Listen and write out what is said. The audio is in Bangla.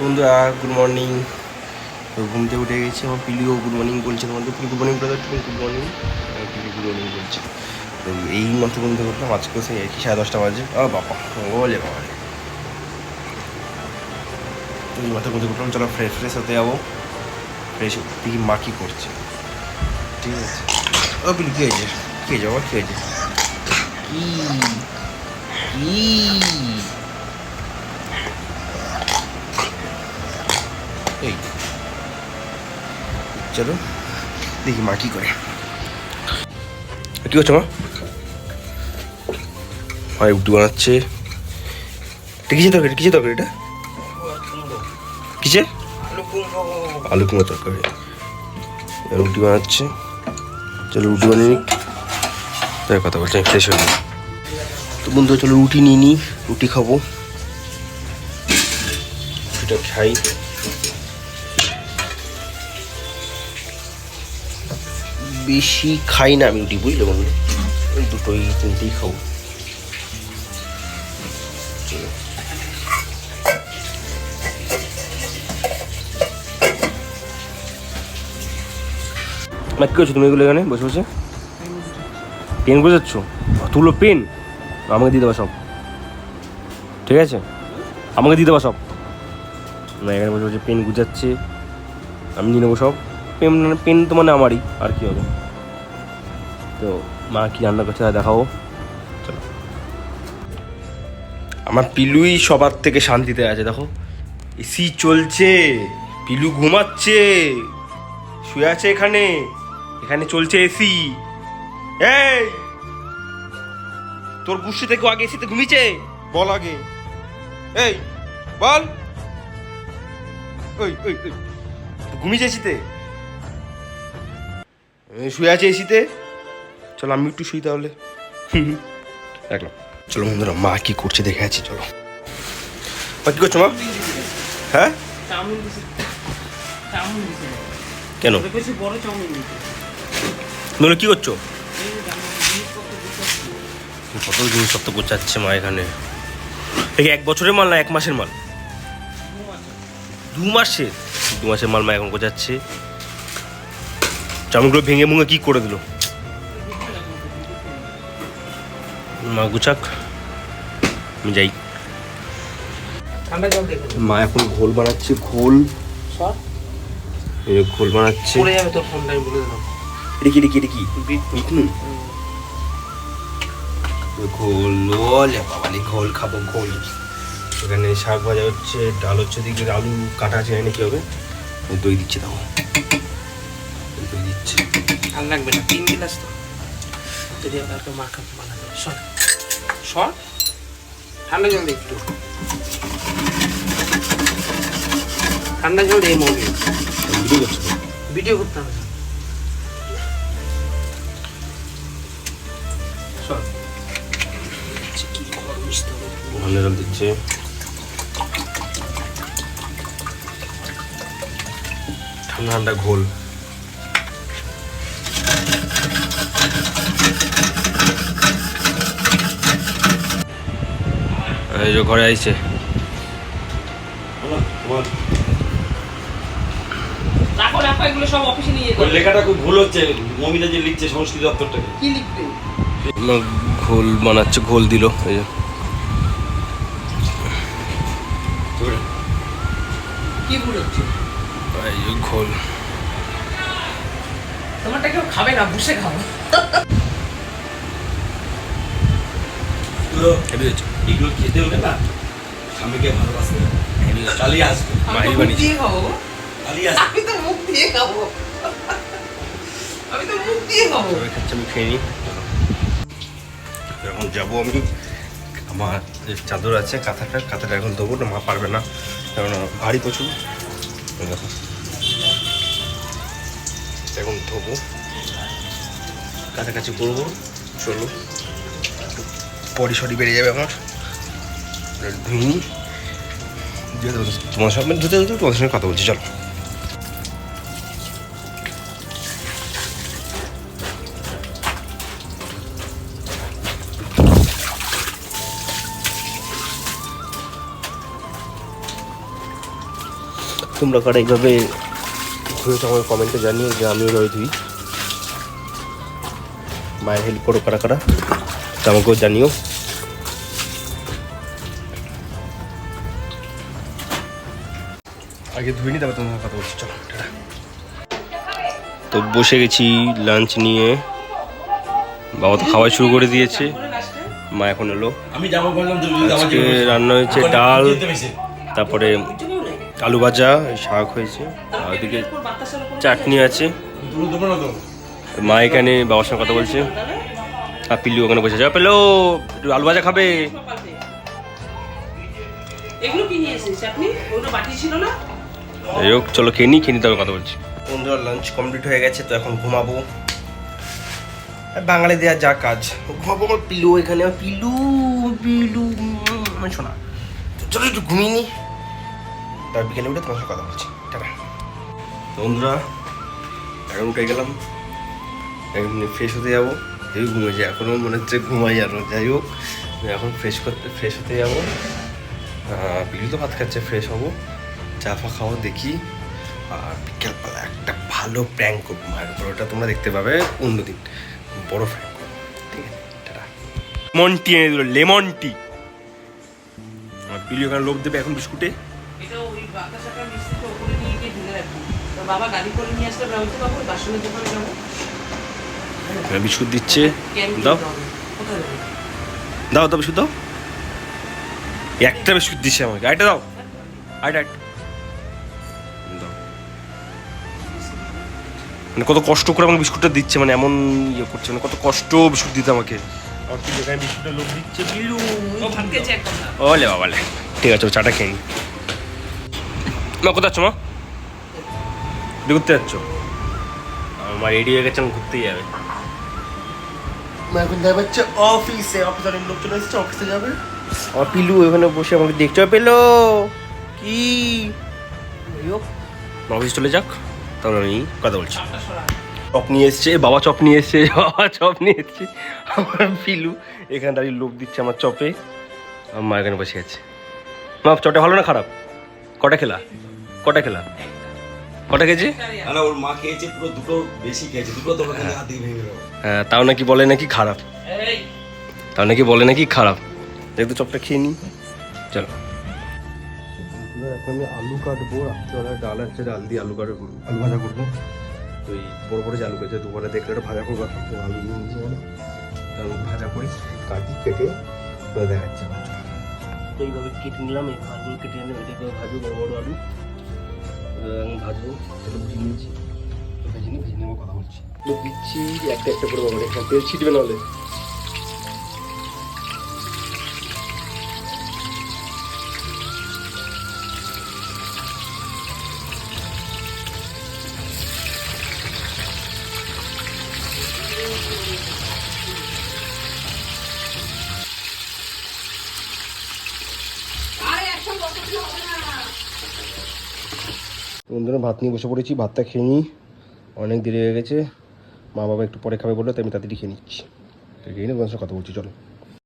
বন্ধুরা গুড মর্নিং তো ঘুম থেকে উঠে গেছি, আমার পিলিও গুড মর্নিং বলছে তোমাদের। তুমি গুড মর্নিং ব্রাদার তুমি গুড মর্নিং পিলি গুড মর্নিং বলছে। তো এই মাত্র ঘুম থেকে উঠলাম আজকেও সেই একই সাড়ে দশটা বাজে। ও বাবা বলে বাবা। এই মাত্র ঘুম থেকে উঠলাম, চলো ফ্রেশ ফ্রেশ হতে যাব। ফ্রেশ দেখি মা কী করছে। ঠিক আছে। ও পিলি, কী হয়েছে? কী হয়েছে বাবা, কী হয়েছে? কি? কি? এই। চলো, দেখি মা কি করে। কি করছ মা? মা রুটি বানাচ্ছে। এটা কিসে তরকারি? কিসে তরকারি এটা? কিসে আলু কুমড়ো তরকারি। রুটি বানাচ্ছে। চলো রুটি বানিয়ে কথা বলছি, আমি ফ্রেশ হয়ে। তো বন্ধু চলো রুটি নিয়ে নিই। রুটি খাব। রুটিটা খাই। বেশি খাই না, আমি রুটি বুঝলে বন্ধু দুটোই তিনটেই খাব। মা, কী করছ তুমি এগুলো এখানে বসে বসে? পেন বোঝাচ্ছ? তুলো পেন। আমাকে দিয়ে দেবা সব। ঠিক আছে? আমাকে দিয়ে দেবা সব। না এখানে বসে বসে পেন গুজাচ্ছে। আমি নিয়ে নেব সব। পেন পেন তো মানে আমারই, আর কি হবে? তো মা কি রান্না করছে তা দেখাবো চলো। আমার পিলুই সবার থেকে শান্তিতে আছে, দেখো। এসি চলছে, পিলু ঘুমাচ্ছে, শুয়ে আছে এখানে এখানে চলছে এসি। এই! তোর গুষ্টি থেকে আগে এসিতে ঘুমিয়েছে? বল আগে। এই, বল। ওই ওই। ঘুমিয়েছে এসিতে? শুয়ে আছে এসিতে চলো আমি একটু শুই তাহলে। রাখলাম চলো বন্ধুরা, মা কি করছে দেখে আছি চলো। কি করছ মা? হ্যাঁ? কেন? বলে, কি করছ? কত জিনিসপত্র গোছাচ্ছে মা এখানে? দেখি এক বছরের মাল না এক মাসের মাল? দু মাসের। দু মাসের মাল মা এখন গোছাচ্ছে। চাউমিনগুলো ভেঙে মুঙে কি করে দিল? মা গুছাক। আমি যাই। মা এখন ঘোল বানাচ্ছে ঘোল। ঘোল বানাচ্ছে। পড়ে যাবে তোর ফোনটা আমি বলে দিলাম। এটা কি এটা কি এটা কি? বিট নুন। ঘোল ওলে বাবালি ঘোল খাব ঘোল। এখানে শাক ভাজা হচ্ছে ডাল হচ্ছে দিকে আলু কাটা আছে এখানে কি হবে। দই দিচ্ছে দিচ্ছে আর লাগবে না তিন গিলাস তো। যদি তো মাখা সর সর ঠান্ডা জল দে একটু। ঠান্ডা জল দে মগে। ভিডিও করতে হবে আচ্ছা, জল দিচ্ছে। ঠান্ডা ঠান্ডা ঘোল। দপ্তরটাকে। কি লিখবে? ঘোল বানাচ্ছে ঘোল দিল এই যে। কি ভুল হচ্ছে? এই যে ঘোল। তোমারটা কেউ খাবে না বসে হয়েছে এগুলো খেতে হলে না স্বামীকে ভালোবাসতে হবে। চালিয়ে আসবে। দিয়ে খাব। চালিয়ে আসবে। আমি তো মুখ দিয়ে খাব। আমি তো মুখ দিয়ে খাব। আমি খেয়ে নিই এখন যাব আমি। আমার চাদর আছে কাঁথাটা কাঁথাটা এখন দেবো না মা পারবে না। কারণ ভারী প্রচুর। দেখো। এখন ধোবো। কাছাকাছি করব চলো। পরি সরি বেড়ে যাবে আমার। তোমার সামনে ধুতে ধুতে তোমাদের সঙ্গে কথা বলছি, চলো। তোমরা কারা এইভাবে ধুয়েছো আমাকে কমেন্টে জানিও যে আমিও রয়ে ধুই। মায়ের হেল্প করো কারা কারা আমাকেও জানিও। আগে ধুয়ে নি তারপর তোমার কথা বলছি চলো টাটা। তো বসে গেছি লাঞ্চ নিয়ে। বাবা তো খাওয়া শুরু করে দিয়েছে। মা এখন এলো। আমি যাব বললাম তুমি যদি আজকে রান্না হয়েছে ডাল তারপরে আলু ভাজা শাক হয়েছে। আর ওইদিকে চাটনি আছে। মা এখানে বাবার সঙ্গে কথা বলছে। আর পিল্লু ওখানে বসে যা পেল একটু আলু ভাজা খাবে। এগুলো কি নিয়ে এসেছিস আপনি ওগুলো বাটি ছিল না? যাই হোক চলো খেয়ে নিই খেয়ে নিই তবে কথা বলছি। বন্ধুরা লাঞ্চ কমপ্লিট হয়ে গেছে তো এখন ঘুমাবো। বাঙালি দেওয়ার যা কাজ ঘুমাবো আমার পিলু এখানে পিলু পিলু উম, শোনা। চলো একটু ঘুমিয়ে নিই। তারপর বিকেলে উঠে তোমার সঙ্গে কথা বলছি। টাটা। বন্ধুরা এখন উঠে গেলাম। এখন ফ্রেশ হতে যাব। এই ঘুমিয়ে যাই এখনও মনে হচ্ছে ঘুমাই আরও যাই হোক এখন ফ্রেশ করতে ফ্রেশ হতে যাব। পিলু তো ভাত খাচ্ছে ফ্রেশ হব। চা ফা খাওয়া দেখি। আর বিকেলবেলা একটা ভালো প্র্যাঙ্ক করব মায়ের উপর ওটা তোমরা দেখতে পাবে অন্যদিন বড় প্র্যাঙ্ক করব। ঠিক আছে লেমন টি এনে দিল লেমন টি আমার পিলু এখানে লোভ দেবে এখন বিস্কুটে? বাবা গাড়ি করে নিয়ে আসলে বলতে পারব বাসনের দোকানে যাব। বিস্কুট দিচ্ছে। দাও। দাও দাও বিস্কুট দাও। একটা বিস্কুট দিচ্ছে আমাকে। আরেকটা দাও। আরেকটা। মানে কত কষ্ট করে আমাকে বিস্কুটটা দিচ্ছে মানে এমন ইয়ে করছে মানে কত কষ্ট বিস্কুট দিতে আমাকে। ওলে বাবালে ঠিক আছে ও চাটা খেয়ে নি। মা কোথায় যাচ্ছ মা? ঘুরতে যাচ্ছ? আমার রেডি হয়ে গেছে আমি ঘুরতেই যাবে। মা এখন যাবে হচ্ছে অফিসে। অফিসে অনেক লোক চলে এসেছে অফিসে যাবে। আমার পিলু ওখানে বসে আমাকে দেখতে পেল! কি? হোক, অফিস চলে যাক। তাহলে আমি কথা বলছি। চপ নিয়ে এসছে বাবা চপ নিয়ে এসছে বাবা চপ নিয়ে এসছে। আমার পিলু এখানে দাঁড়িয়ে লোভ দিচ্ছে আমার চপে। আমার মা এখানে বসে আছে। মা চপটা ভালো না খারাপ? কটা খেলা? কটা খেলা? কটা খেয়েছি? না ওর মা খেয়েছে পুরো দুটো বেশি খেয়েছে। দুটো হাত দিয়ে ভেঙে হ্যাঁ তাও নাকি বলে নাকি খারাপ? তাও নাকি বলে নাকি খারাপ? যেহেতু চপটা খেয়ে নিই। চলো। এখন আমি আলু কাটবো রাত্রিবেলা ডাল আছে ডাল দিয়ে আলু কাটবো। আলু ভাজা করব? তো এই বড় বড় যে আলু কেটে দুপুরে দেখলে একটা ভাজা করব। তো আলু আলু ভাজা করি কাটি কেটে দেখাচ্ছি। তো এইভাবে কেটে নিলাম এই আলুগুলো কেটে এনে এটাকে ভাজবো বড় বড় আলু। ভাজবো এটা ভেজে নিয়েছি। ভেজে নিয়ে ভেজে নেব কথা বলছি। দিচ্ছি একটা একটা করে বাবা ছিটবে নাহলে বন্ধুরা, ভাত নিয়ে বসে পড়েছি। ভাতটা খেয়ে নিই। অনেক দেরি হয়ে গেছে। মা বাবা একটু পরে খাবে বলল, তাই আমি তাড়াতাড়ি খেয়ে নিচ্ছি। খেয়ে নিয়ে কথা বলছি, চলো।